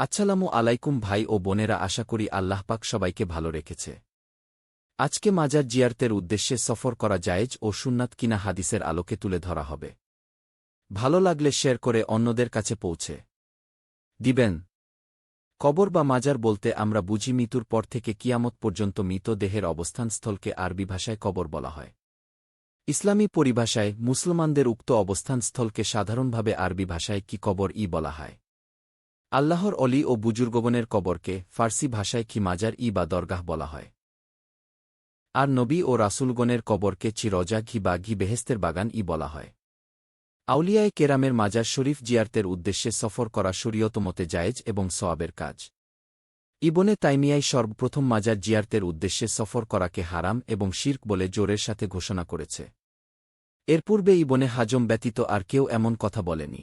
আচ্ছালামু আলাইকুম ভাই ও বোনেরা, আশা করি আল্লাহ পাক সবাইকে ভালো রেখেছে। আজকে মাজার জিয়ারতের উদ্দেশ্যে সফর করা জায়েজ ও সুন্নাত কিনা হাদিসের আলোকে তুলে ধরা হবে। ভালো লাগলে শেয়ার করে অন্যদের কাছে পৌঁছে। দিবেন। কবর বা মাজার বলতে আমরা বুঝি মৃত্যুর পর থেকে কিয়ামত পর্যন্ত মৃত দেহের অবস্থানস্থলকে আরবি ভাষায় কবর বলা হয়। ইসলামী পরিভাষায় মুসলমানদের উক্ত অবস্থানস্থলকে সাধারণভাবে আরবি ভাষায় কি কবর ই বলা হয়। আল্লাহর অলি ও বুজুর্গবনের কবরকে ফার্সি ভাষায় কি মাজার ই বা দরগাহ বলা হয়। আর নবী ও রাসুলগণের কবরকে চিরজা, ঘি বা ঘি বেহেস্তের বাগান ই বলা হয়। আউলিয়ায় কেরামের মাজার শরীফ জিয়ার্তের উদ্দেশ্যে সফর করা শরীয়ত মতে জায়েজ এবং সওয়াবের কাজ। ইবনে তাইমিয়াই সর্বপ্রথম মাজার জিয়ার্তের উদ্দেশ্যে সফর করাকে হারাম এবং শির্ক বলে জোরের সাথে ঘোষণা করেছে। এর পূর্বে ইবনে হাজম ব্যতীত আর কেউ এমন কথা বলেনি।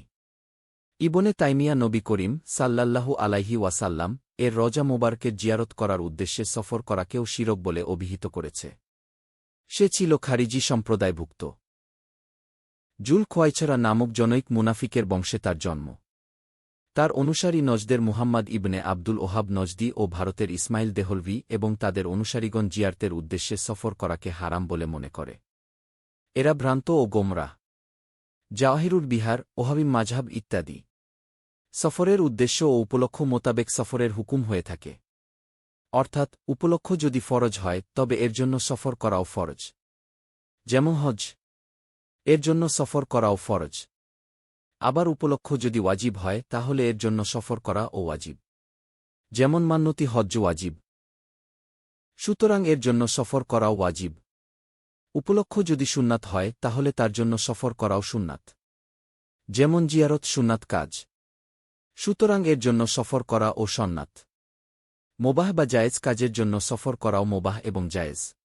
ইবনে তাইমিয়া নবী করিম সাল্লাল্লাহু আলাইহি ওয়াসাল্লাম এর রজা মোবারকের জিয়ারত করার উদ্দেশ্যে সফর করাকেও শিরক বলে অভিহিত করেছে। সে ছিল খারিজি সম্প্রদায়ভুক্ত। জুল খোয়াইছাড়া নামক জনৈক মুনাফিকের বংশে তার জন্ম। তার অনুসারী নজদের মুহাম্মদ ইবনে আব্দুল ওহাব নজদি ও ভারতের ইসমাইল দেহলভি এবং তাদের অনুসারীগণ জিয়ার্তের উদ্দেশ্যে সফর করাকে হারাম বলে মনে করে। এরা ভ্রান্ত ও গোমরাহ জাওয়াহিরুর বিহার ওহাবিম মাঝহাব ইত্যাদি। সফরের উদ্দেশ্য ও উপলক্ষ মোতাবেক সফরের হুকুম হয়ে থাকে। অর্থাৎ, উপলক্ষ যদি ফরজ হয়, তবে এর জন্য সফর করাও ফরজ। যেমন হজ। এর জন্য সফর করাও ফরজ। আবার উপলক্ষ যদি ওয়াজিব হয়, তাহলে এর জন্য সফর করা ও ওয়াজিব। যেমন মান্যতি হজ্জ ওয়াজিব। সুতরাং এর জন্য সফর করাও ওয়াজিব। উপলক্ষ যদি সুন্নাত হয়, তাহলে তার জন্য সফর করাও সুন্নাত। যেমন জিয়ারত সুন্নাত কাজ। সুতরাং এর জন্য সফর করা ও সন্নাত মোবাহ বা জায়েজ কাজের জন্য সফর করাও মোবাহ এবং জায়েজ।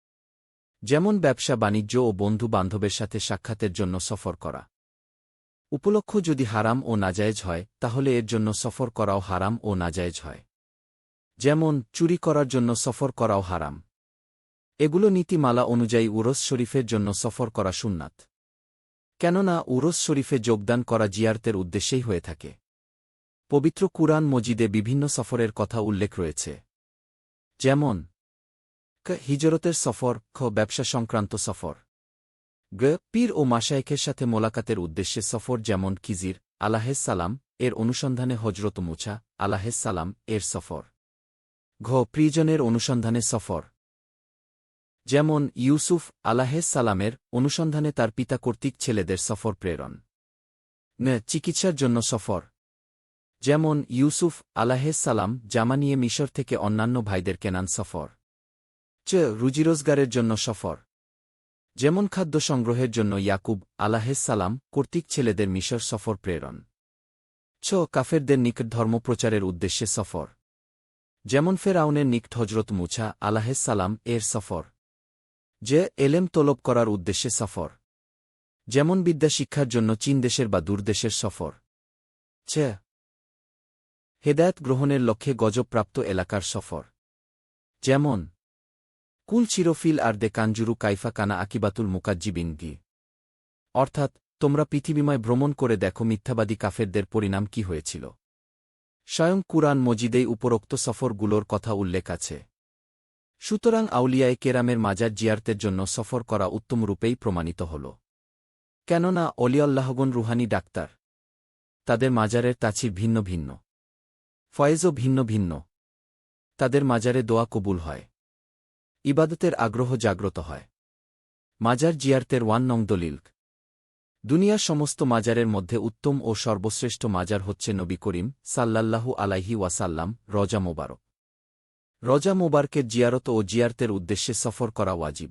যেমন ব্যবসা, বাণিজ্য ও বন্ধু বান্ধবের সাথে সাক্ষাতের জন্য সফর করা। উপলক্ষ যদি হারাম ও নাজায়েজ হয়, তাহলে এর জন্য সফর করাও হারাম ও নাজায়েজ হয়। যেমন, চুরি করার জন্য সফর করাও হারাম। এগুলো নীতিমালা অনুযায়ী উরস শরীফের জন্য সফর করা সুন্নাত। কেননা, উরস শরীফে যোগদান করা জিয়ারতের উদ্দেশ্যেই হয়ে থাকে। পবিত্র কুরআন মজিদে বিভিন্ন সফরের কথা উল্লেখ রয়েছে। যেমন, ক হিজরতের সফর, খ ব্যবসা সংক্রান্ত সফর। গ পীর ও মাশায়েখের সাথে মোলাকাতের উদ্দেশ্যে সফর যেমন কিজির আলাহেস সালাম, এর অনুসন্ধানে হজরত মুছা আলাহেস সালাম, এর সফর। ঘ প্রিজনের অনুসন্ধানে সফর। যেমন, ইউসুফ আলাহেস সালামের অনুসন্ধানে তার পিতা কর্তৃক ছেলেদের সফর প্রেরণ। চিকিৎসার জন্য সফর। যেমন ইউসুফ আলাহেস সালাম জামা নিয়ে মিশর থেকে অন্যান্য ভাইদের কেনান সফর। চ, রুজিরোজগারের জন্য সফর। যেমন খাদ্য সংগ্রহের জন্য ইয়াকুব আলাহেস সালাম কর্তৃক ছেলেদের মিশর সফর প্রেরণ। ছ, কাফেরদের নিকট ধর্মপ্রচারের উদ্দেশ্যে সফর। যেমন ফেরাউনের নিকট হজরত মুছা আলাহেস সালাম এর সফর। যে এলেম তলব করার উদ্দেশ্যে সফর। যেমন বিদ্যা শিক্ষার জন্য চীন দেশের বা দূরদেশের সফর। ছ হেদায়ত গ্রহণের লক্ষ্যে গজবপ্রাপ্ত এলাকার সফর। যেমন, কুল চিরফিল আর দে কাঞ্জুরু কাইফা কানা আকিবাতুল মুকাজ্জিবিন গি। অর্থাৎ, তোমরা পৃথিবীময় ভ্রমণ করে দেখো মিথ্যাবাদী কাফেরদের পরিণাম কি হয়েছিল। স্বয়ং কুরআন মজিদেই উপরোক্ত সফরগুলোর কথা উল্লেখ আছে। সুতরাং আউলিয়ায় কেরামের মাজার জিয়ার্তের জন্য সফর করা উত্তমরূপেই প্রমাণিত হল। কেননা অলিয়াল্লাহগন রুহানি ডাক্তার। তাদের মাজারের তাছি ভিন্ন ভিন্ন। ফয়েজও ভিন্ন ভিন্ন। তাদের মাজারে দোয়া কবুল হয়। ইবাদতের আগ্রহ জাগ্রত হয়। মাজার জিয়ার্তের ওয়ান নং দলিল। দুনিয়ার সমস্ত মাজারের মধ্যে উত্তম ও সর্বশ্রেষ্ঠ মাজার হচ্ছে নবী করিম সাল্লাল্লাহু আলাইহি ওয়াসাল্লাম রজা মোবারক। রজা মোবারকের জিয়ারত ও জিয়ার্তের উদ্দেশ্যে সফর করা ওয়াজিব।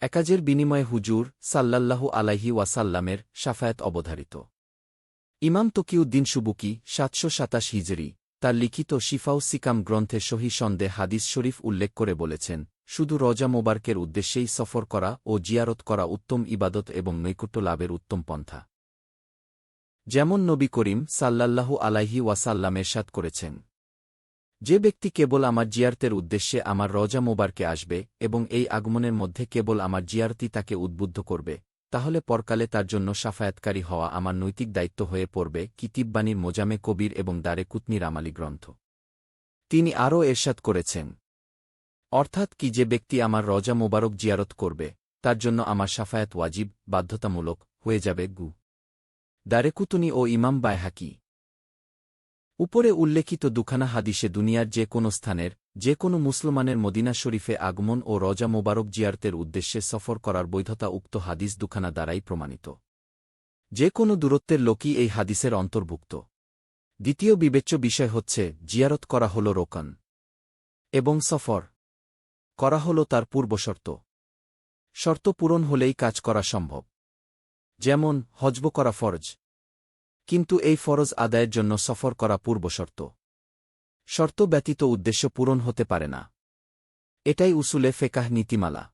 একাজের বিনিময়ে হুজুর সাল্লাল্লাহু আলাইহি ওয়াসাল্লামের সাফায়াত অবধারিত। ইমাম তকিউদ্দিন সুবুকি সাতশো সাতাশ হিজরি। তার লিখিত শিফাউ সিকাম গ্রন্থে সহি সন্দে হাদিস শরীফ উল্লেখ করে বলেছেন, শুধু রজা মোবারকের উদ্দেশ্যেই সফর করা ও জিয়ারত করা উত্তম ইবাদত এবং নৈকট্য লাভের উত্তম পন্থা। যেমন নবী করিম সাল্লাল্লাহু আলাইহি ওয়াসাল্লাম এরশাদ করেছেন, যে ব্যক্তি কেবল আমার জিয়ারতের উদ্দেশ্যে আমার রজা মোবারকে আসবে এবং এই আগমনের মধ্যে কেবল আমার জিয়ারতি তাকে উদ্বুদ্ধ করবে তাহলে পরকালে তার জন্য সাফায়াতকারী হওয়া আমার নৈতিক দায়িত্ব হয়ে পড়বে কিতিববাণীর মোজামে কবির এবং দারে কুতনি আমালি গ্রন্থ। তিনি আরও এরশাদ করেছেন। অর্থাৎ কি যে ব্যক্তি আমার রজা মোবারক জিয়ারত করবে, তার জন্য আমার সাফায়াত ওয়াজিব, বাধ্যতামূলক হয়ে যাবে গু। দারেকুতুনি ও ইমাম বায়হাকি। উপরে উল্লেখিত দুখানা হাদিসে দুনিয়ার যে কোনো স্থানের যে কোনো মুসলমানের মদিনা শরীফে আগমন ও রজা মোবারক জিয়ারতের উদ্দেশ্যে সফর করার বৈধতা উক্ত হাদিস দুখানা দ্বারাই প্রমাণিত। যে কোনো দূরত্বের লোকই এই হাদিসের অন্তর্ভুক্ত। দ্বিতীয় বিবেচ্য বিষয় হচ্ছে, জিয়ারত করা হল রোকন। এবং সফর করা হল তার পূর্বশর্ত। শর্ত পূরণ হলেই কাজ করা সম্ভব। যেমন, হজব করা ফরজ। কিন্তু এই ফরজ আদায়ের জন্য সফর করা পূর্বশর্ত। শর্ত ব্যতীত উদ্দেশ্য পূরণ হতে পারে না। এটাই উসুলে ফেকাহ নীতিমালা।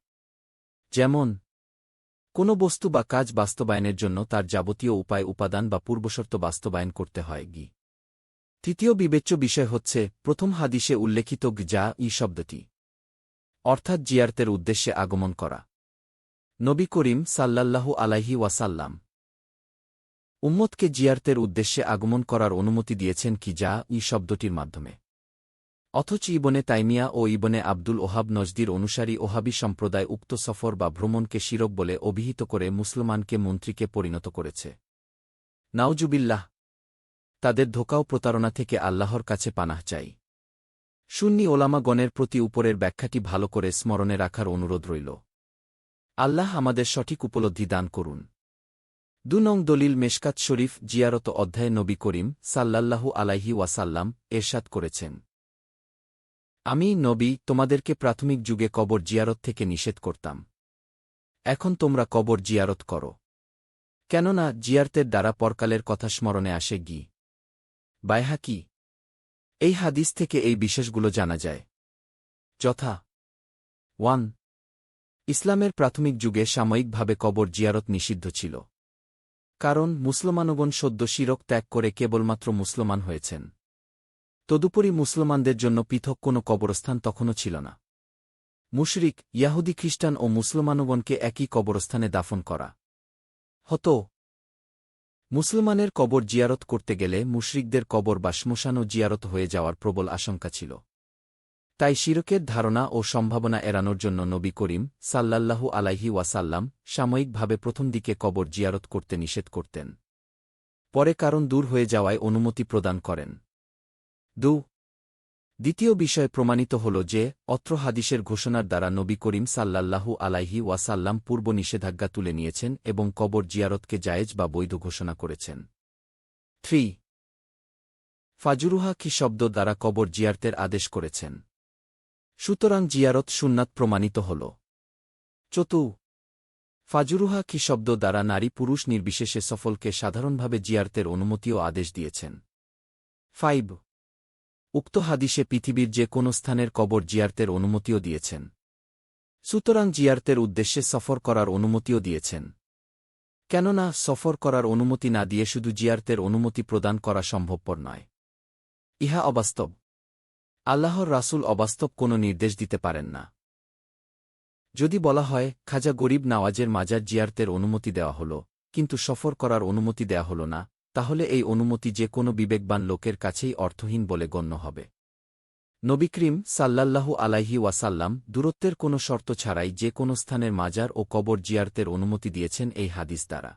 যেমন, কোনো বস্তু বা কাজ বাস্তবায়নের জন্য তার যাবতীয় উপায়, উপাদান বা পূর্বশর্ত বাস্তবায়ন করতে হয় গি। তৃতীয় বিবেচ্য বিষয় হচ্ছে, প্রথম হাদিসে উল্লেখিত যা ই শব্দটি। অর্থাৎ জিয়ার্তের উদ্দেশ্যে আগমন করা। নবী করিম সাল্লাল্লাহু আলাইহি ওয়াসাল্লাম উম্মতকে জিয়ার্তের উদ্দেশ্যে আগমন করার অনুমতি দিয়েছেন কি যা ই শব্দটির মাধ্যমে। অথচ ইবনে তাইমিয়া ও ইবনে আব্দুল ওহাব নজদির অনুসারী ওহাবি সম্প্রদায় উক্ত সফর বা ভ্রমণকে শিরক বলে অভিহিত করে মুসলমানকে মন্ত্রীকে পরিণত করেছে। নাওজুবিল্লাহ তাদের ধোকাও প্রতারণা থেকে আল্লাহর কাছে পানাহ চাই। সুন্নি ওলামাগণের প্রতি উপরের ব্যাখ্যাটি ভালো করে স্মরণে রাখার অনুরোধ রইল। আল্লাহ আমাদের সঠিক উপলব্ধি দান করুন। দু নং দলিল মেশকাত শরীফ জিয়ারত অধ্যায়ে নবী করিম সাল্লাল্লাহু আলাইহি ওয়াসাল্লাম এরশাদ করেছেন। আমি, নবী, তোমাদেরকে প্রাথমিক যুগে কবর জিয়ারত থেকে নিষেধ করতাম। এখন তোমরা কবর জিয়ারত করো। কেননা, জিয়ারতের দ্বারা পরকালের কথা স্মরণে আসে গি। বায়হা কি? এই হাদিস থেকে এই বিশেষগুলো জানা যায়। যথা। ওয়ান। ইসলামের প্রাথমিক যুগে সাময়িকভাবে কবর জিয়ারত নিষিদ্ধ ছিল। কারণ, মুসলমানগণ সদ্য শিরক ত্যাগ করে কেবলমাত্র মুসলমান হয়েছেন। তদুপরি মুসলমানদের জন্য পৃথক কোনো কবরস্থান তখনও ছিল না। মুশরিক, ইয়াহুদি খ্রিস্টান ও মুসলমানগণকে একই কবরস্থানে দাফন করা। হতো, মুসলমানের কবর জিয়ারত করতে গেলে মুশরিকদের কবর বা শ্মশানও জিয়ারত হয়ে যাওয়ার প্রবল আশঙ্কা ছিল। তাই শিরকের ধারণা ও সম্ভাবনা এড়ানোর জন্য নবী করিম সাল্লাল্লাহু আলাইহি ওয়াসাল্লাম সাময়িকভাবে প্রথম দিকে কবর জিয়ারত করতে নিষেধ করতেন। পরে কারণ দূর হয়ে যাওয়ায় অনুমতি প্রদান করেন। দু। দ্বিতীয় বিষয় প্রমাণিত হল যে, অত্র হাদিসের ঘোষণার দ্বারা নবী করিম সাল্লাল্লাহু আলাইহি ওয়াসাল্লাম পূর্ব নিষেধাজ্ঞা তুলে নিয়েছেন এবং কবর জিয়ারতকে জায়েজ বা বৈধ ঘোষণা করেছেন। থ্রি। ফাজুরুহা কি শব্দ দ্বারা কবর জিয়ারতের আদেশ করেছেন? সুতরাং জিয়ারত সুন্নাত প্রমাণিত হল। চতু ফাজুরুহা কি শব্দ দ্বারা নারী পুরুষ নির্বিশেষে সফলকে সাধারণভাবে জিয়ারতের অনুমতিও আদেশ দিয়েছেন। ফাইভ। উক্ত হাদিসে পৃথিবীর যে কোনো স্থানের কবর জিয়ার্তের অনুমতিও দিয়েছেন। সুতরাং জিয়ার্তের উদ্দেশ্যে সফর করার অনুমতিও দিয়েছেন। কেননা, সফর করার অনুমতি না দিয়ে শুধু জিয়ার্তের অনুমতি প্রদান করা সম্ভবপর নয়। ইহা অবাস্তব। আল্লাহর রাসুল অবাস্তব কোনো নির্দেশ দিতে পারেন না। যদি বলা হয়, খাজা গরিব নওয়াজের মাজার জিয়ার্তের অনুমতি দেওয়া হল, কিন্তু সফর করার অনুমতি দেওয়া হল না তাহলে এই অনুমতি যে কোনো বিবেকবান লোকের কাছেই অর্থহীন বলে গণ্য হবে। নবিক্রিম সাল্লাল্লাহু আলাইহি ওয়াসাল্লাম দূরত্বের কোনো শর্ত ছাড়াই যে কোনো স্থানের মাজার ও কবর জিয়ারতের অনুমতি দিয়েছেন এই হাদিস দ্বারা।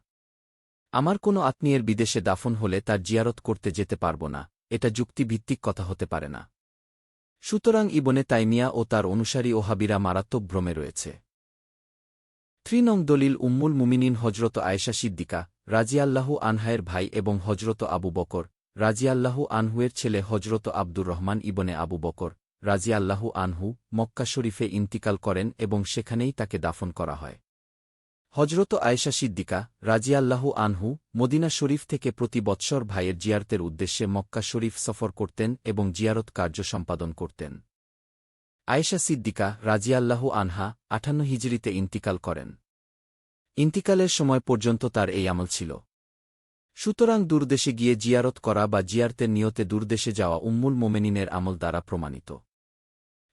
আমার কোনো আত্মীয়ের বিদেশে দাফন হলে তার জিয়ারত করতে যেতে পারব না, এটা যুক্তিভিত্তিক কথা হতে পারে না। সুতরাং ইবনে তাইমিয়া ও তার অনুসারী ওহাবিরা মারাত্মক ভ্রমে রয়েছে। থ্রিনং দলিল উম্মুল মুমিনিন হজরত আয়েশা সিদ্দিকা রাজিয়াল্লাহু আনহায়ের ভাই এবং হজরত আবু বকর, রাজিয়াল্লাহু আনহুয়ের ছেলে হজরত আব্দুর রহমান ইবনে আবু বকর, রাজিয়াল্লাহু আনহু মক্কা শরীফে ইন্তিকাল করেন এবং সেখানেই তাকে দাফন করা হয়। হজরত আয়েশা সিদ্দিকা, রাজিয়াল্লাহু আনহু, মদিনা শরীফ থেকে প্রতি বৎসর ভাইয়ের জিয়ারতের উদ্দেশ্যে মক্কা শরীফ সফর করতেন এবং জিয়ারত কার্য সম্পাদন করতেন। আয়েশা সিদ্দিকা, রাজিয়াল্লাহু আনহা আঠান্ন হিজড়িতে ইন্তিকাল করেন। ইন্তিকালের সময় পর্যন্ত তার এই আমল ছিল। সুতরাং দূরদেশে গিয়ে জিয়ারত করা বা জিয়ারতের নিয়তে দূরদেশে যাওয়া উম্মুল মোমেনিনের আমল দ্বারা প্রমাণিত।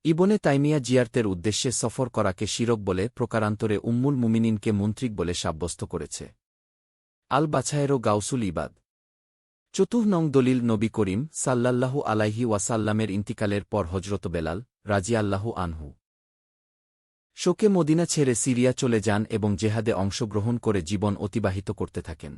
ইবনে তাইমিয়া জিয়ার্তের উদ্দেশ্যে সফর করাকে শিরক বলে প্রকারান্তরে উম্মুল মুমিনিনকে মন্ত্রিক বলে সাব্যস্ত করেছে। আল বাছায়েরও গাউসুল ইবাদ। চতুর্ নং দলিল নবী করিম সাল্লাল্লাহু আলাইহি ওয়াসাল্লামের ইন্তিকালের পর হজরত বেলাল রাজিয়াল্লাহু আনহু। শোকে মদিনা ছেড়ে সিরিয়া চলে যান এবং জেহাদে অংশগ্রহণ করে জীবন অতিবাহিত করতে থাকেন।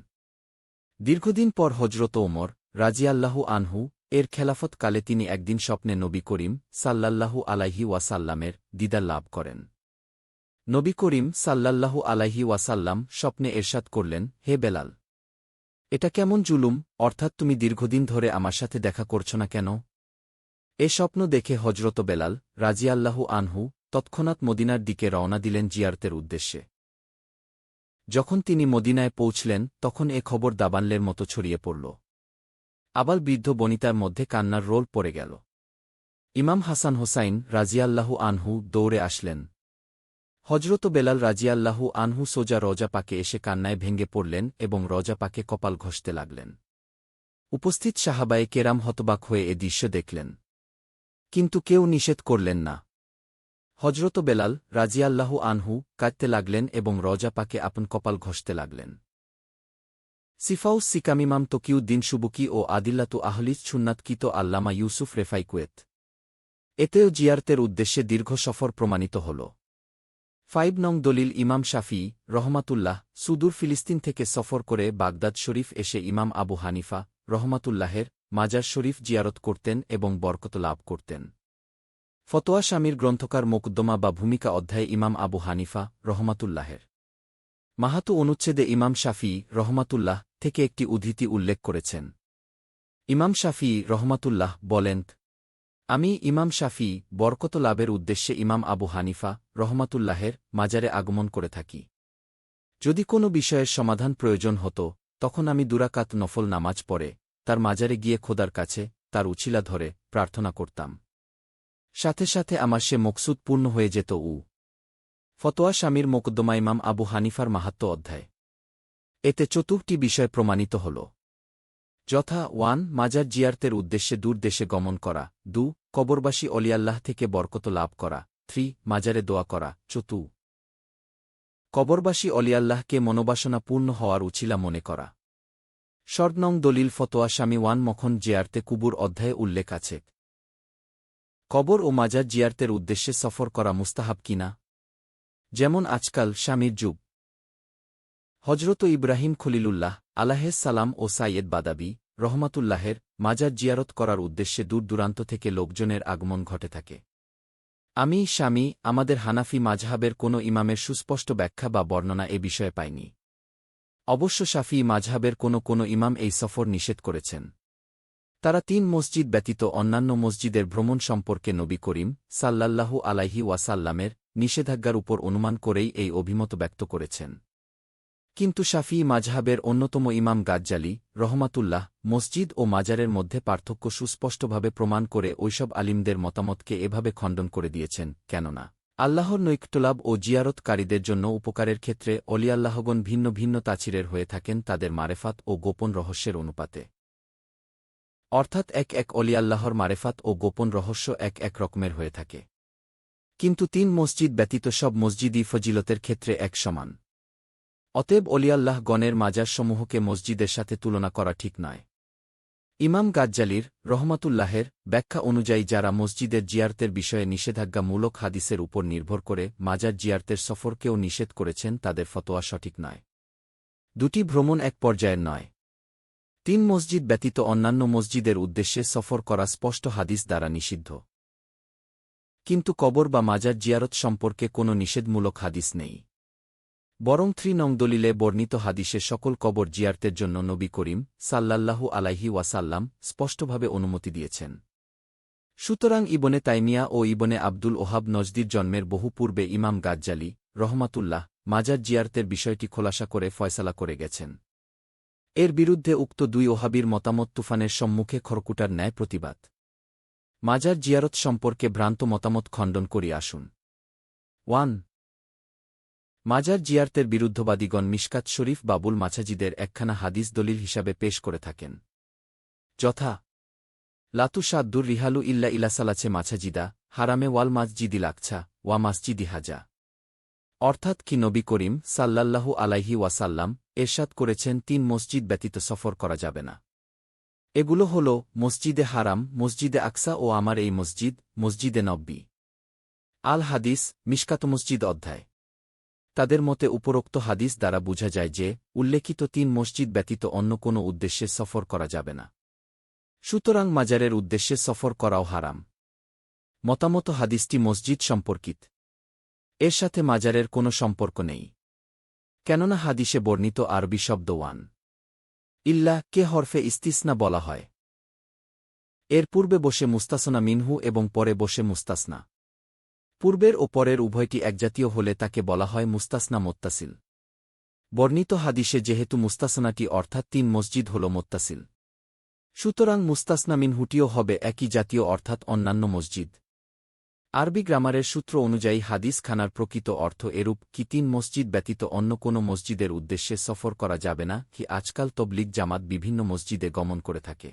দীর্ঘদিন পর হজরত ওমর রাজিয়াল্লাহু আনহু এর খেলাফতকালে তিনি একদিন স্বপ্নে নবী করিম সাল্লাল্লাহু আলাইহি ওয়াসাল্লামের দিদার লাভ করেন। নবী করিম সাল্লাল্লাহু আলাইহি ওয়াসাল্লাম স্বপ্নে এরশাদ করলেন, হে বেলাল, এটা কেমন জুলুম? অর্থাৎ তুমি দীর্ঘদিন ধরে আমার সাথে দেখা করছ না কেন? এ স্বপ্ন দেখে হজরত বেলাল রাজিয়াল্লাহু আনহু তৎক্ষণাৎ মদিনার দিকে রওনা দিলেন জিয়ারতের উদ্দেশ্যে। যখন তিনি মদিনায় পৌঁছলেন, তখন এ খবর দাবানলের মতো ছড়িয়ে পড়ল। আবাল বৃদ্ধ বনিতার মধ্যে কান্নার রোল পড়ে গেল। ইমাম হাসান হোসাইন রাজিয়াল্লাহু আনহু দৌড়ে আসলেন। হজরত বেলাল রাজিয়াল্লাহু আনহু সোজা রজা পাকে এসে কান্নায় ভেঙে পড়লেন এবং রজা পাকে কপাল ঘষতে লাগলেন। উপস্থিত সাহাবায়ে কেরাম হতবাক হয়ে এ দৃশ্য দেখলেন। কিন্তু কেউ নিষেধ করলেন না। হজরত বেলাল রাজিয়াল্লাহু আনহু কাঁদতে লাগলেন এবং রজা পাকে আপন কপাল ঘষতে লাগলেন। সিফাউস সিকামিমাম তকিউদ্দিন সুবুকি ও আদিল্লাতু আহলিস ছুন্নাতকিত আল্লামা ইউসুফ রেফাই কুয়েত। এতেও জিয়ারতের উদ্দেশ্যে দীর্ঘ সফর প্রমাণিত হল। ফাইভ নং দলিল ইমাম শাফি রহমাতুল্লাহ সুদূর ফিলিস্তিন থেকে সফর করে বাগদাদ শরীফ এসে ইমাম আবু হানিফা রহমাতুল্লাহের মাজার শরীফ জিয়ারত করতেন এবং বরকত লাভ করতেন। ফতোয়া স্বামীর গ্রন্থকার মোকদ্দমা বা ভূমিকা অধ্যায়ে ইমাম আবু হানিফা, রহমাতুল্লাহের। মাহাতু অনুচ্ছেদে ইমাম শাফি, রহমাতুল্লাহ, থেকে একটি উদ্ধৃতি উল্লেখ করেছেন। ইমাম শাফি, রহমাতুল্লাহ, বলেন, আমি ইমাম শাফি, বরকত লাভের উদ্দেশ্যে ইমাম আবু হানিফা, রহমাতুল্লাহের, মাজারে আগমন করে থাকি। যদি কোনো বিষয়ের সমাধান প্রয়োজন হতো, তখন আমি দুরাকাত নফল নামাজ পড়ে, তার মাজারে গিয়ে খোদার কাছে, তার উছিলা ধরে, প্রার্থনা করতাম। সাথে সাথে আমার সে মকসুদ পূর্ণ হয়ে যেত উ। ফতোয়া স্বামীর মোকদ্দমা ইমাম আবু হানিফার মাহাত্ম অধ্যায়। এতে চতুর্থটি বিষয় প্রমাণিত হল। যথা, ওয়ান, মাজার জিয়ার্তের উদ্দেশ্যে দূর দেশে গমন করা। দু, কবরবাসী অলিয়াল্লাহ থেকে বরকত লাভ করা। থ্রি, মাজারে দোয়া করা। চতু কবরবাসী অলিয়াল্লাহকে মনোবাসনা পূর্ণ হওয়ার উছিলা মনে করা। স্বর্ণং দলিল ফতোয়া স্বামী ওয়ান মখন জিয়ার্তে কুবুর অধ্যায়ে উল্লেখ আছে। কবর ও মাজার জিয়ার্তের উদ্দেশ্যে সফর করা মুস্তাহাব কিনা? যেমন আজকাল স্বামীর যুগ। হজরত ইব্রাহিম খলিলুল্লাহ আলাহেস সালাম ও সাইয়েদ বাদাবি রহমাতুল্লাহের মাজার জিয়ারত করার উদ্দেশ্যে দূর দূরান্ত থেকে লোকজনের আগমন ঘটে থাকে। আমি, স্বামী, আমাদের হানাফি মাঝহাবের কোনো ইমামের সুস্পষ্ট ব্যাখ্যা বা বর্ণনা এ বিষয়ে পাইনি। অবশ্য শাফি মাঝহাবের কোনো কোনো ইমাম এই সফর নিষেধ করেছেন। তারা তিন মসজিদ ব্যতীত অন্যান্য মসজিদের ভ্রমণ সম্পর্কে নবী করিম সাল্লাল্লাহু আলাইহি ওয়াসাল্লামের নিষেধাজ্ঞার উপর অনুমান করেই এই অভিমত ব্যক্ত করেছেন। কিন্তু শাফি মাঝহাবের অন্যতম ইমাম গাজ্জালি রহমাতুল্লাহ মসজিদ ও মাজারের মধ্যে পার্থক্য সুস্পষ্টভাবে প্রমাণ করে ঐসব আলিমদের মতামতকে এভাবে খণ্ডন করে দিয়েছেন, কেননা আল্লাহর নৈকটলাভ ও জিয়ারতকারীদের জন্য উপকারের ক্ষেত্রে অলিয়াল্লাহগণ ভিন্ন ভিন্ন তাছিরের হয়ে থাকেন তাদের মারেফাত ও গোপন রহস্যের অনুপাতে। অর্থাৎ এক এক অলিয়াল্লাহর মারেফাত ও গোপন রহস্য এক এক রকমের হয়ে থাকে। কিন্তু তিন মসজিদ ব্যতীত সব মসজিদই ফজিলতের ক্ষেত্রে এক সমান। অতএব অলিয়াল্লাহ গণের মাজারসমূহকে মসজিদের সাথে তুলনা করা ঠিক নয়। ইমাম গাজ্জালির রহমাতুল্লাহের ব্যাখ্যা অনুযায়ী যারা মসজিদের জিয়ার্তের বিষয়ে নিষেধাজ্ঞামূলক হাদিসের উপর নির্ভর করে মাজার জিয়ার্তের সফরকেও নিষেধ করেছেন তাদের ফতোয়া সঠিক নয়। দুটি ভ্রমণ এক পর্যায়ের নয়। তিন মসজিদ ব্যতীত অন্যান্য মসজিদের উদ্দেশ্যে সফর করা স্পষ্ট হাদিস দ্বারা নিষিদ্ধ। কিন্তু কবর বা মাজার জিয়ারত সম্পর্কে কোনো নিষেধমূলক হাদিস নেই। বরং থ্রি নং দলিলে বর্ণিত হাদিসে সকল কবর জিয়ার্তের জন্য নবী করিম সাল্লাল্লাহু আলাইহি ওয়াসাল্লাম স্পষ্টভাবে অনুমতি দিয়েছেন। সুতরাং ইবনে তাইমিয়া ও ইবনে আব্দুল ওহাব নজদির জন্মের বহু পূর্বে ইমাম গাজ্জালি রহমাতুল্লাহ মাজার জিয়ার্তের বিষয়টি খোলাসা করে ফয়সালা করে গেছেন। এর বিরুদ্ধে উক্ত দুই ওহাবির মতামত তুফানের সম্মুখে খড়কুটার ন্যায় প্রতিবাদ। মাজার জিয়ারত সম্পর্কে ভ্রান্ত মতামত খণ্ডন করি আসুন। ওয়ান। মাজার জিয়ার্তের বিরুদ্ধবাদীগণ মিশকাত শরীফ বাবুল মাছাজিদের একখানা হাদিস দলিল হিসাবে পেশ করে থাকেন। যথা। লাতু সাদ্দুর রিহালু ইল্লা ইলাসালাছে মাছাজিদা, হারামে ওয়াল মাসজিদি লাকছা, ওয়া মাসজিদি হাজা। অর্থাৎ কি নবী করিম সাল্লাল্লাহু আলাইহি ওয়াসাল্লাম এরশাদ করেছেন, তিন মসজিদ ব্যতীত সফর করা যাবে না। এগুলো হল, মসজিদে হারাম, মসজিদে আকসা ও আমার এই মসজিদ, মসজিদে নব্বী। আল হাদিস মিশকাত মসজিদ অধ্যায়। তাদের মতে উপরোক্ত হাদিস দ্বারা বোঝা যায় যে, উল্লেখিত তিন মসজিদ ব্যতীত অন্য কোনো উদ্দেশ্যে সফর করা যাবে না। সুতরাং মাজারের উদ্দেশ্যে সফর করাও হারাম। মতামত, হাদিসটি মসজিদ সম্পর্কিত। এর সাথে মাজারের কোনো সম্পর্ক নেই। কেননা হাদিসে বর্ণিত আরবি শব্দ ওয়ান। ইল্লা, কে হরফে ইস্তিসনা বলা হয়। এর পূর্বে বসে মুস্তাসনা মিনহু এবং পরে বসে মুস্তাসনা। পূর্বের ও পরের উভয়টি একজাতীয় হলে তাকে বলা হয় মুস্তাসনা মোত্তাসিল। বর্ণিত হাদিসে যেহেতু মুস্তাসনাটি অর্থাৎ তিন মসজিদ হল মোত্তাসিল। সুতরাং মুস্তাসনা মিনহুটিও হবে একই জাতীয় অর্থাৎ অন্যান্য মসজিদ। আরবি গ্রামারের সূত্র অনুযায়ী হাদিস খানার প্রকৃত অর্থ এরূপ কি তিন মসজিদ ব্যতীত অন্য কোনো মসজিদের উদ্দেশ্যে সফর করা যাবে না, কি আজকাল তবলিগ জামাত বিভিন্ন মসজিদে গমন করে থাকে।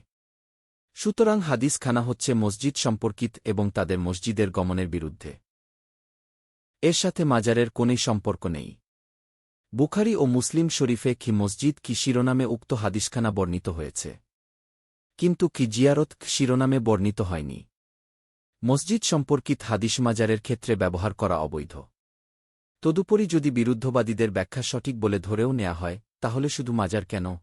সুতরাং হাদিস খানা হচ্ছে মসজিদ সম্পর্কিত এবং তাদের মসজিদের গমনের বিরুদ্ধে। এর সাথে মাজারের কোনই সম্পর্ক নেই। বুখারি ও মুসলিম শরীফে কি মসজিদ কি শিরোনামে উক্ত হাদিসখানা বর্ণিত হয়েছে? কিন্তু কি জিয়ারত শিরোনামে বর্ণিত হয়নি? মসজিদ সম্পর্কিত হাদিস মাজারের ক্ষেত্রে ব্যবহার করা অবৈধ। তদুপরি যদি বিরুদ্ধবাদীদের ব্যাখ্যা সঠিক বলে ধরেও নেওয়া হয়, তাহলে শুধু মাজার কেন?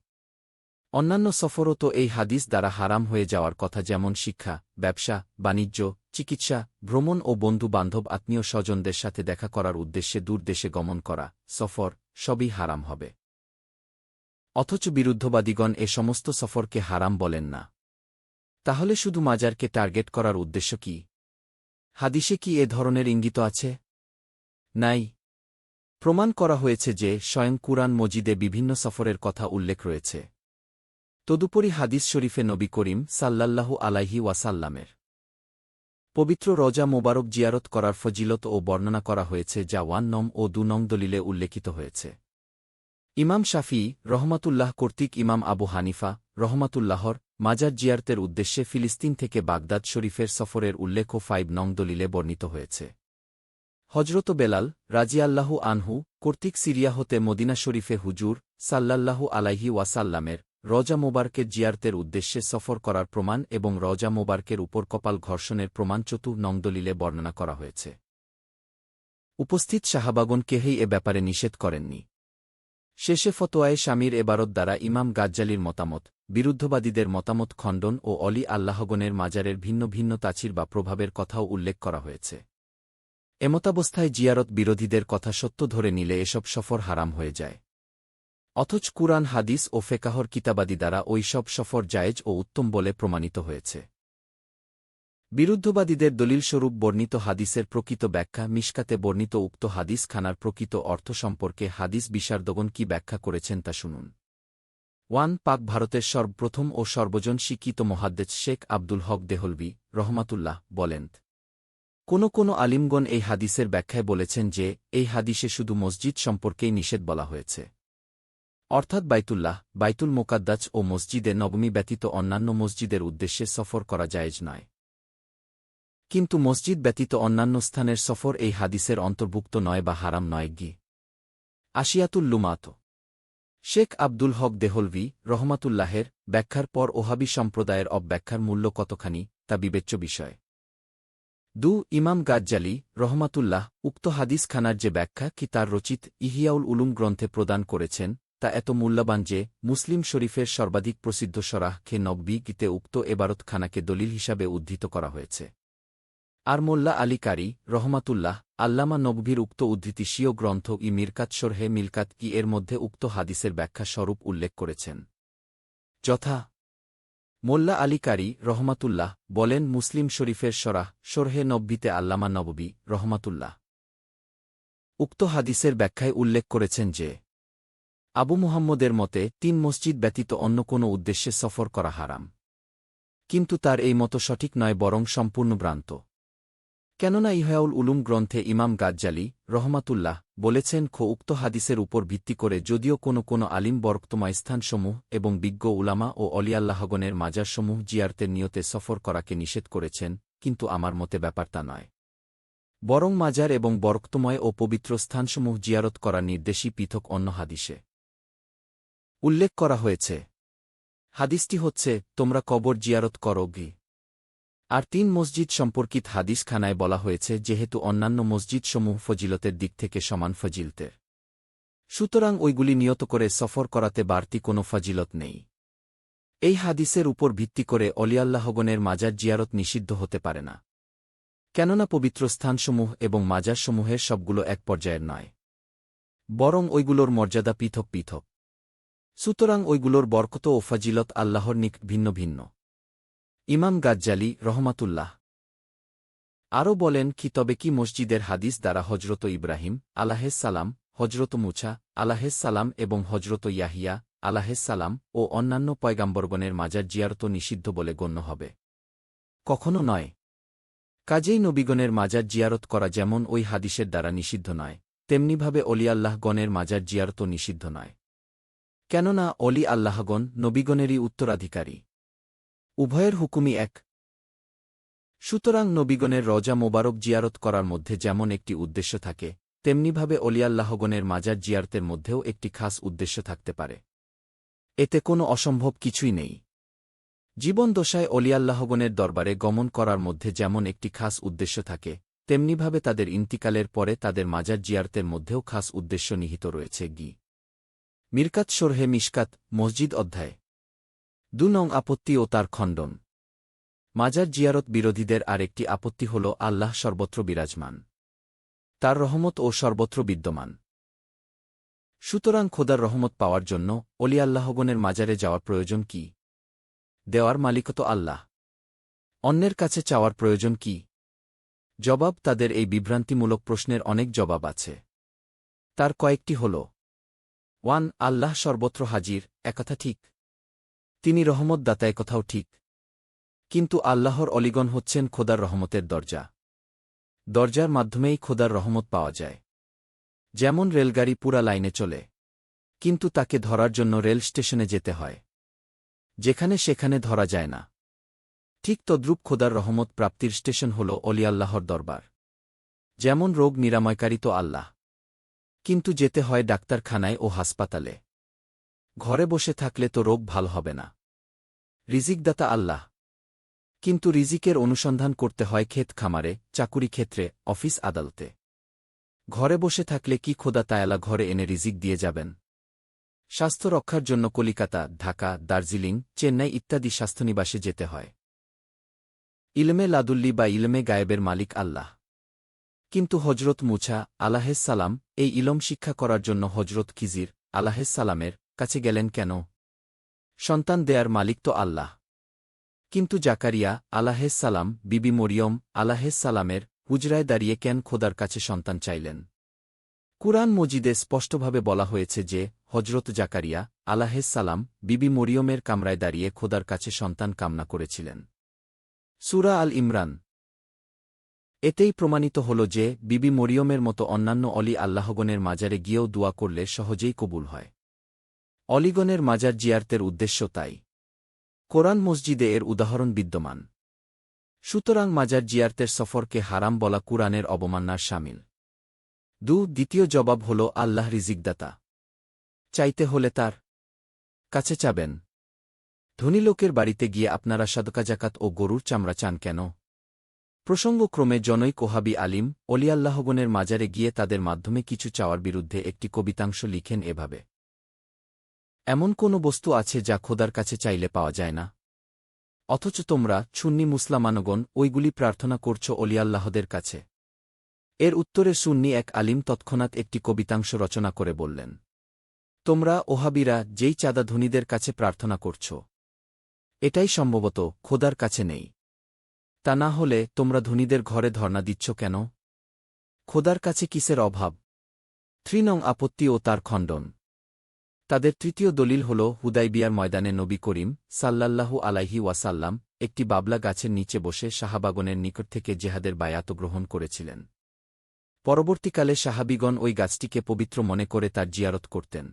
অন্যান্য সফরও তো এই হাদিস দ্বারা হারাম হয়ে যাওয়ার কথা যেমন শিক্ষা, ব্যবসা, বাণিজ্য, চিকিৎসা, ভ্রমণ ও বন্ধু বান্ধব আত্মীয় স্বজনদের সাথে দেখা করার উদ্দেশ্যে দূর দেশে গমন করা, সফর, সবই হারাম হবে। অথচ বিরুদ্ধবাদীগণ এ সমস্ত সফরকে হারাম বলেন না। তাহলে শুধু মাজারকে টার্গেট করার উদ্দেশ্য কি? হাদিসে কি এ ধরনের ইঙ্গিত আছে? নাই। প্রমাণ করা হয়েছে যে স্বয়ং কুরআন মজিদে বিভিন্ন সফরের কথা উল্লেখ রয়েছে। তদুপরি হাদিস শরীফে নবী করিম সাল্লাল্লাহু আলাইহি ওয়াসাল্লামের পবিত্র রজা মোবারক জিয়ারত করার ফজিলত ও বর্ণনা করা হয়েছে যা ওয়ান নম ও দু নং দলিলে উল্লেখিত হয়েছে। ইমাম শাফি রহমাতুল্লাহ কর্তৃক ইমাম আবু হানিফা রহমাতুল্লাহর মাজার জিয়ারতের উদ্দেশ্যে ফিলিস্তিন থেকে বাগদাদ শরীফের সফরের উল্লেখ ফাইভ নং দলিলে বর্ণিত হয়েছে। হজরত বেলাল রাজিয়াল্লাহু আনহু কর্তৃক সিরিয়া হতে মদিনা শরীফে হুজুর সাল্লাল্লাহু আলাইহি ওয়াসাল্লামের রজা মোবারকের জিয়ারতের উদ্দেশ্যে সফর করার প্রমাণ এবং রজা মোবারকের উপর কপাল ঘর্ষণের প্রমাণ চতু নংদলিলে বর্ণনা করা হয়েছে। উপস্থিত শাহাবাগন কেহেই এ ব্যাপারে নিষেধ করেননি। শেষে ফতোয়ায়ে স্বামীর এবারত দ্বারা ইমাম গাজ্জালির মতামত বিরুদ্ধবাদীদের মতামত খণ্ডন ও অলি আল্লাহগণের মাজারের ভিন্ন ভিন্ন তাছির বা প্রভাবের কথাও উল্লেখ করা হয়েছে। এমতাবস্থায় জিয়ারত বিরোধীদের কথা সত্য ধরে নিলে এসব সফর হারাম হয়ে যায়। অথচ কুরআন, হাদিস ও ফেকাহর কিতাবাদি দ্বারা ওই সব সফর জায়েজ ও উত্তম বলে প্রমাণিত হয়েছে। বিরুদ্ধবাদীদের দলিলস্বরূপ বর্ণিত হাদিসের প্রকৃত ব্যাখ্যা মিশকাতে বর্ণিত উক্ত হাদিস খানার প্রকৃত অর্থ সম্পর্কে হাদিস বিশারদগণ কি ব্যাখ্যা করেছেন তা শুনুন। ওয়ান পাক ভারতের সর্বপ্রথম ও সর্বজন শিক্ষিত মহাদ্দেজ শেখ আব্দুল হক দেহলবি রহমাতুল্লাহ, বলেন, কোন কোন আলিমগণ এই হাদিসের ব্যাখ্যায় বলেছেন যে, এই হাদিসে শুধু মসজিদ সম্পর্কেই নিষেধ বলা হয়েছে। অর্থাৎ বাইতুল্লাহ, বাইতুল মোকাদ্দাজ ও মসজিদে নবমী ব্যতীত অন্যান্য মসজিদের উদ্দেশ্যে সফর করা জায়েজ নয়। কিন্তু মসজিদ ব্যতীত অন্যান্য স্থানের সফর এই হাদিসের অন্তর্ভুক্ত নয় বা হারাম নয় গি। আশিয়াতুল লুমাত শেখ আব্দুল হক দেহলভি, রহমাতুল্লাহের, ব্যাখ্যার পর ওহাবি সম্প্রদায়ের অব্যাখ্যার মূল্য কতখানি, তা বিবেচ্য বিষয়। দু, ইমাম গাজ্জালি, রহমাতুল্লাহ, উক্ত হাদিস খানার যে ব্যাখ্যা কি তার রচিত ইহিয়াউল উলুম গ্রন্থে প্রদান করেছেন, তা এত মূল্যবান যে, মুসলিম শরীফের সর্বাধিক প্রসিদ্ধ সরাহ খে নব্বী গীতে উক্ত এবারত খানাকে দলিল হিসাবে উদ্ধৃত করা হয়েছে। আর মোল্লা আলী কারি, রহমাতুল্লাহ, আল্লামা নবভীর উক্ত উদ্ধৃতি স্বীয় গ্রন্থ ই মিরকাত সরহে মিলকাত কি এর মধ্যে উক্ত হাদিসের ব্যাখ্যা স্বরূপ উল্লেখ করেছেন। যথা, মোল্লা আলী কারি, রহমাতুল্লাহ, বলেন মুসলিম শরীফের সরাহ সরহে নব্বিতে আল্লামা নববী, রহমাতুল্লাহ। উক্ত হাদিসের ব্যাখ্যায় উল্লেখ করেছেন যে, আবু মুহাম্মদের মতে তিন মসজিদ ব্যতীত অন্য কোনো উদ্দেশ্যে সফর করা হারাম। কিন্তু তার এই মতো সঠিক নয়, বরং সম্পূর্ণ ভ্রান্ত। কেননা ইহাউল উলুম গ্রন্থে ইমাম গাজ্জালি, রহমাতুল্লাহ, বলেছেন, খো উক্ত হাদিসের উপর ভিত্তি করে যদিও কোনো কোনো আলিম বরক্তময় স্থানসমূহ এবং বিজ্ঞ উলামা ও অলিয়াল্লাহগণের মাজারসমূহ জিয়ারতের নিয়তে সফর করাকে নিষেধ করেছেন, কিন্তু আমার মতে ব্যাপারটা নয়। বরং মাজার এবং বরক্তময় ও পবিত্র স্থানসমূহ জিয়ারত করার নির্দেশই পৃথক অন্য হাদিসে। উল্লেখ করা হয়েছে। হাদিসটি হচ্ছে, তোমরা কবর জিয়ারত করো গি। আর তিন মসজিদ সম্পর্কিত হাদিসখানায় বলা হয়েছে, যেহেতু অন্যান্য মসজিদসমূহ ফজিলতের দিক থেকে সমান ফজিলতের। সুতরাং ওইগুলি নিয়ত করে সফর করাতে বাড়তি কোনো ফজিলত নেই। এই হাদিসের উপর ভিত্তি করে অলিয়াল্লাহগণের মাজার জিয়ারত নিষিদ্ধ হতে পারে না। কেননা পবিত্র স্থানসমূহ এবং মাজারসমূহের সবগুলো এক পর্যায়ের নয়। বরং ওইগুলোর মর্যাদা পৃথক পৃথক। সুতরাং ওইগুলোর বরকত ও ফজিলত আল্লাহর নিক ভিন্ন ভিন্ন। ইমাম গাজ্জালি রহমাতুল্লাহ। আরও বলেন কি তবে কি মসজিদের হাদিস দ্বারা হজরত ইব্রাহিম সালাম হজরত মুছা সালাম এবং হজরত ইয়াহিয়া সালাম ও অন্যান্য পয়গাম্বরগণের মাজার জিয়ারত নিষিদ্ধ বলে গণ্য হবে। কখনো নয়। কাজেই নবীগণের মাজার জিয়ারত করা যেমন ওই হাদিসের দ্বারা নিষিদ্ধ নয়, তেমনিভাবে অলিয়াল্লাহগণের মাজার জিয়ারত নিষিদ্ধ নয়। কেননা অলি আল্লাহগণ নবীগণেরই উত্তরাধিকারী। উভয়ের হুকুমই এক। সুতরাং নবীগণের রজা মোবারক জিয়ারত করার মধ্যে যেমন একটি উদ্দেশ্য থাকে, তেমনিভাবে অলিয়াল্লাহগণের মাজার জিয়ারতের মধ্যেও একটি খাস উদ্দেশ্য থাকতে পারে। এতে কোনো অসম্ভব কিছুই নেই। জীবন দশায় অলিয়াল্লাহগণের দরবারে গমন করার মধ্যে যেমন একটি খাস উদ্দেশ্য থাকে, তেমনিভাবে তাদের ইন্তিকালের পরে তাদের মাজার জিয়ারতের মধ্যেও খাস উদ্দেশ্য নিহিত রয়েছে গি। মিরকাত সোরহে মিশকাত, মসজিদ অধ্যায়। দু নং আপত্তি ও তার খণ্ডন। মাজার জিয়ারত বিরোধীদের আরেকটি আপত্তি হল আল্লাহ সর্বত্র বিরাজমান। তার রহমত ও সর্বত্র বিদ্যমান। সুতরাং খোদার রহমত পাওয়ার জন্য অলি আল্লাহগণের মাজারে যাওয়ার প্রয়োজন কি? দেওয়ার মালিকত আল্লাহ। অন্যের কাছে চাওয়ার প্রয়োজন কি? জবাব, তাদের এই বিভ্রান্তিমূলক প্রশ্নের অনেক জবাব আছে। তার কয়েকটি হল, ওয়ান, আল্লাহ সর্বত্র হাজির, একথা ঠিক। তিনি রহমত দাতায় কথাও ঠিক। কিন্তু আল্লাহর অলিগণ হচ্ছেন খোদার রহমতের দরজা। দরজার মাধ্যমেই খোদার রহমত পাওয়া যায়। যেমন রেলগাড়ি পুরা লাইনে চলে, কিন্তু তাকে ধরার জন্য রেল স্টেশনে যেতে হয়। যেখানে সেখানে ধরা যায় না। ঠিক তদ্রূপ খোদার রহমত প্রাপ্তির স্টেশন হল অলিয়াল্লাহর দরবার। যেমন রোগ নিরাময়কারী তো আল্লাহ। কিন্তু যেতে হয় ডাক্তারখানায় ও হাসপাতালে। ঘরে বসে থাকলে তো রোগ ভালো হবে না। রিজিকদাতা আল্লাহ। কিন্তু রিজিকের অনুসন্ধান করতে হয় ক্ষেত খামারে, চাকুরি ক্ষেত্রে, অফিস আদালতে। ঘরে বসে থাকলে কি খোদা তায়ালা ঘরে এনে রিজিক দিয়ে যাবেন? স্বাস্থ্য রক্ষার জন্য কলিকাতা, ঢাকা, দার্জিলিং, চেন্নাই ইত্যাদি স্বাস্থ্যনিবাসে যেতে হয়। ইলমে লাদুল্লি বা ইলমে গায়েবের মালিক আল্লাহ। কিন্তু হজরত মুছা সালাম, এই ইলম শিক্ষা করার জন্য হজরত খিজির সালামের কাছে গেলেন কেন? সন্তান দেয়ার মালিক তো আল্লাহ। কিন্তু জাকারিয়া আলাহে সালাম, বিবি মরিয়ম সালামের হুজরায় দাঁড়িয়ে কেন খোদার কাছে সন্তান চাইলেন? কুরআন মজিদে স্পষ্টভাবে বলা হয়েছে যে হজরত জাকারিয়া আলাহে সালাম, বিবি মরিয়মের কামরায় দাঁড়িয়ে খোদার কাছে সন্তান কামনা করেছিলেন। সুরা আল ইমরান। এতেই প্রমাণিত হল যে, বিবি মরিয়মের মতো অন্যান্য অলি আল্লাহগণের মাজারে গিয়েও দোয়া করলে সহজেই কবুল হয়। অলিগণের মাজার জিয়ার্তের উদ্দেশ্য তাই। কোরআন মসজিদে এর উদাহরণ বিদ্যমান। সুতরাং মাজার জিয়ার্তের সফরকে হারাম বলা কুরআনের অবমাননার সামিল। দু, দ্বিতীয় জবাব হল আল্লাহ রিজিকদাতা। চাইতে হলে তার কাছে চাবেন। ধনী লোকের বাড়িতে গিয়ে আপনারা সাদকা, জাকাত ও গরুর চামড়া চান কেন? প্রসঙ্গক্রমে জনৈক ওহাবি আলিম অলিয়াল্লাহগণের মাজারে গিয়ে তাদের মাধ্যমে কিছু চাওয়ার বিরুদ্ধে একটি কবিতাংশ লিখেন এভাবে। এমন কোনো বস্তু আছে যা খোদার কাছে চাইলে পাওয়া যায় না। অথচ তোমরা ছুন্নি মুসলামানগণ, ওইগুলি প্রার্থনা করছ অলিয়াল্লাহদের কাছে। এর উত্তরে সুন্নি এক আলিম তৎক্ষণাৎ একটি কবিতাংশ রচনা করে বললেন, তোমরা, ওহাবিরা, যেই চাঁদা ধনীদের কাছে প্রার্থনা করছ, এটাই সম্ভবত খোদার কাছে নেই। তা না হলে তোমরা ধনীদের ঘরে ধর্ণা দিচ্ছ কেন? খোদার কাছে কিসের অভাব? থ্রিনং আপত্তি ও তার খণ্ডন। তাদের তৃতীয় দলিল হল, হুদাইবিয়ার ময়দানে নবী করিম সাল্লাল্লাহু আলাইহি ওয়াসাল্লাম একটি বাবলা গাছের নিচে বসে শাহাবাগনের নিকট থেকে জেহাদের বায়াত গ্রহণ করেছিলেন। পরবর্তীকালে সাহাবিগণ ওই গাছটিকে পবিত্র মনে করে তার জিয়ারত করতেন।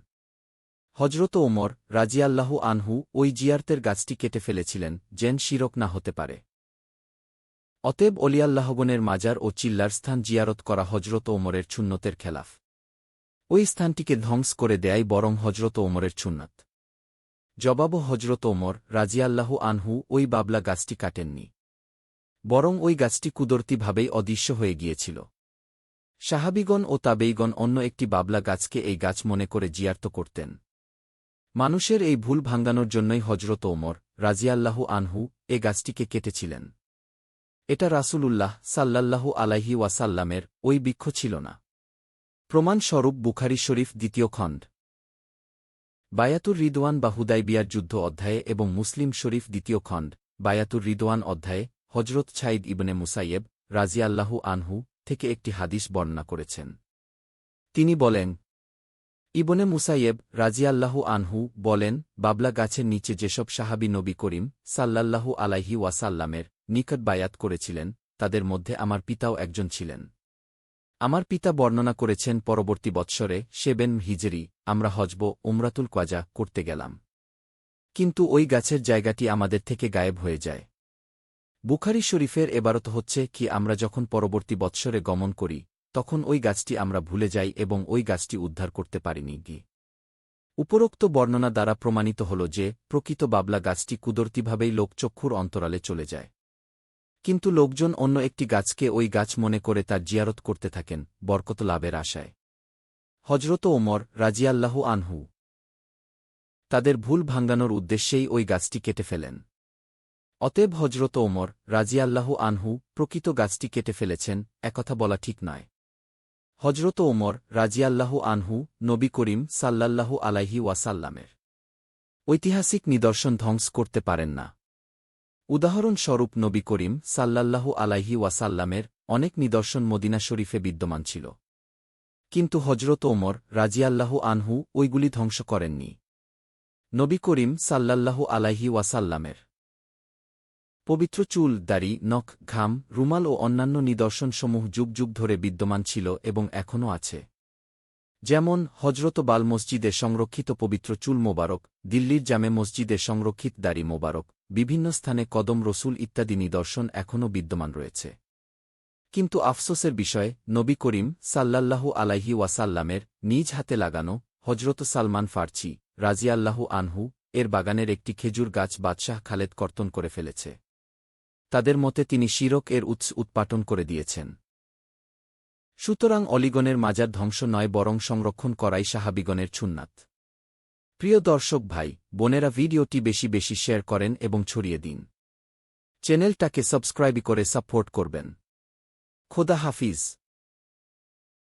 হজরত ওমর রাজিয়াল্লাহু আনহু ওই জিয়ারতের গাছটি কেটে ফেলেছিলেন, যেন শিরক না হতে পারে। অতএব অলিয়াল্লাহগণের মাজার ও চিল্লার স্থান জিয়ারত করা হজরত ওমরের ছুন্নতের খেলাফ। ওই স্থানটিকে ধ্বংস করে দেয়াই বরং হজরত ওমরের ছুন্নাত জবাবও হজরত ওমর রাজিয়াল্লাহু আনহু ওই বাবলা গাছটি কাটেননি। বরং ওই গাছটি কুদরতিভাবেই অদৃশ্য হয়ে গিয়েছিল। সাহাবিগণ ও তাবেইগণ অন্য একটি বাবলা গাছকে এই গাছ মনে করে জিয়ার্ত করতেন। মানুষের এই ভুল ভাঙ্গানোর জন্যই হজরত ওমর রাজিয়াল্লাহু আনহু এ গাছটিকে কেটেছিলেন। এটা রাসূলুল্লাহ সাল্লাল্লাহু আলাইহি ওয়াসাল্লামের ওই বৃক্ষ ছিল না। প্রমাণস্বরূপ বুখারি শরীফ দ্বিতীয় খণ্ড। বায়াতুর রিদওয়ান বা হুদাইবিয়ার যুদ্ধ অধ্যায়ে এবং মুসলিম শরীফ দ্বিতীয় খণ্ড, বায়াতুর রিদওয়ান অধ্যায়ে হজরত ছাইদ ইবনে মুসাইয়েব রাজিয়াল্লাহু আনহু থেকে একটি হাদিস বর্ণনা করেছেন। তিনি বলেন, ইবনে মুসাইয়েব রাজিয়াল্লাহু আনহু বলেন, বাবলা গাছের নিচে যেসব সাহাবি নবী করিম সাল্লাল্লাহু আলাইহি ওয়াসাল্লামের নিকট বায়াত করেছিলেন, তাদের মধ্যে আমার পিতাও একজন ছিলেন। আমার পিতা বর্ণনা করেছেন পরবর্তী বৎসরে সেবেন হিজরি, আমরা হজব, উমরাতুল কোয়াজা করতে গেলাম। কিন্তু ওই গাছের জায়গাটি আমাদের থেকে গায়েব হয়ে যায়। বুখারি শরীফের এবারত হচ্ছে কি আমরা যখন পরবর্তী বৎসরে গমন করি, তখন ওই গাছটি আমরা ভুলে যাই এবং ওই গাছটি উদ্ধার করতে পারিনি গি। উপরোক্ত বর্ণনা দ্বারা প্রমাণিত হল যে, প্রকৃত বাবলা গাছটি কুদরতিভাবেই লোকচক্ষুর অন্তরালে চলে যায়। কিন্তু লোকজন অন্য একটি গাছকে ওই গাছ মনে করে তার জিয়ারত করতে থাকেন, বরকত লাভের আশায়। হজরত ওমর রাজিয়াল্লাহু আনহু তাদের ভুল ভাঙ্গানোর উদ্দেশ্যেই ওই গাছটি কেটে ফেলেন। অতএব হজরত ওমর রাজিয়াল্লাহু আনহু প্রকৃত গাছটি কেটে ফেলেছেন, একথা বলা ঠিক নয়। হজরত ওমর রাজিয়াল্লাহু আনহু নবী করিম সাল্লাল্লাহু আলাইহি ওয়াসাল্লামের। ঐতিহাসিক নিদর্শন ধ্বংস করতে পারেন না। উদাহরণস্বরূপ নবী করিম সাল্লাল্লাহু আলাইহি ওয়াসাল্লামের অনেক নিদর্শন মদিনা শরীফে বিদ্যমান ছিল। কিন্তু হজরত ওমর রাজিয়াল্লাহু আনহু ওইগুলি ধ্বংস করেননি। নবী করিম সাল্লাল্লাহু আলাইহি ওয়াসাল্লামের পবিত্র চুল, দাড়ি, নখ, ঘাম, রুমাল ও অন্যান্য নিদর্শনসমূহ যুগ যুগ ধরে বিদ্যমান ছিল এবং এখনও আছে। যেমন হজরত বাল মসজিদে সংরক্ষিত পবিত্র চুল মোবারক, দিল্লির জামে মসজিদে সংরক্ষিত দাড়ি মোবারক, বিভিন্ন স্থানে কদম রসুল ইত্যাদি নিদর্শন এখনও বিদ্যমান রয়েছে। কিন্তু আফসোসের বিষয়, নবী করিম সাল্লাল্লাহু আলাইহি ওয়াসাল্লামের নিজ হাতে লাগানো হজরত সালমান ফার্চি রাজিয়াল্লাহু আনহু এর বাগানের একটি খেজুর গাছ বাদশাহ খালেদ কর্তন করে ফেলেছে। তাদের মতে তিনি শিরক এর উৎস উৎপাটন করে দিয়েছেন। সুতরাং অলিগণের মাজার ধ্বংস নয়, বরং সংরক্ষণ করাই সাহাবিগণের ছুন্নাত প্রিয় দর্শক ভাই, বোনেরা ভিডিওটি বেশি বেশি শেয়ার করেন এবং ছড়িয়ে দিন। চ্যানেলটাকে সাবস্ক্রাইব করে সাপোর্ট করবেন। খোদা হাফিজ।